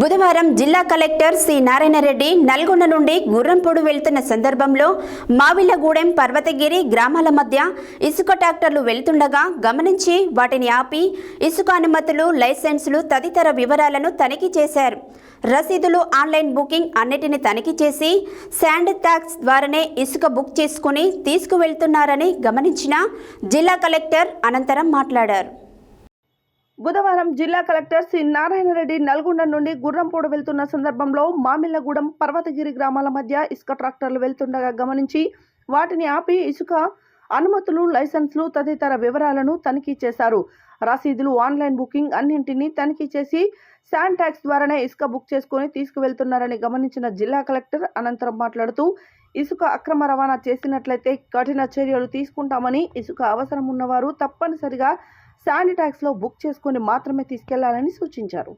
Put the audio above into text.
బుధవారం జిల్లా collector C Narayana Reddy Nalgonda నుండి గుర్రంపొడు వెళ్తున్న సందర్భంలో మావిలగూడెం పర్వతగిరి గ్రామాల మధ్య ఇసుక ట్రాక్టర్లు వెళ్తుండగా గమనించి వాటిని ఆపి ఇసుక అనుమతులు లైసెన్సులు తదితర వివరాలను తనిఖీ చేశారు. రసీదులు ఆన్లైన్ బుకింగ్ అన్నిటిని తనిఖీ చేసి శాండ్ ట్యాక్స్ ద్వారానే ఇసుక బుక్ చేసుకుని తీసుకువెళ్తున్నారని గమనించిన జిల్లా కలెక్టర్ అనంతరం మాట్లాడారు. బుధవారం జిల్లా కలెక్టర్ సి నారాయణరెడ్డి నల్గొండ నుండి గుర్రంపూడ వెళ్తున్న సందర్భంలో మామిళ్ళగూడెం పర్వతగిరి గ్రామాల మధ్య ఇసుక ట్రాక్టర్లు వెళ్తుండగా గమనించి వాటిని ఆపి ఇసుక అనుమతులు లైసెన్సులు తదితర వివరాలను తనిఖీ చేశారు. రసీదులు ఆన్లైన్ బుకింగ్ అన్నింటినీ తనిఖీ చేసి శాండ్ ట్యాక్స్ ద్వారానే ఇసుక బుక్ చేసుకుని తీసుకువెళ్తున్నారని గమనించిన జిల్లా కలెక్టర్ అనంతరం మాట్లాడుతూ ఇసుక అక్రమ రవాణా చేసినట్లయితే కఠిన చర్యలు తీసుకుంటామని ఇసుక అవసరం ఉన్నవారు తప్పనిసరిగా శానిటాక్స్లో బుక్ చేసుకుని మాత్రమే తీసుకెళ్ళాలని సూచించారు.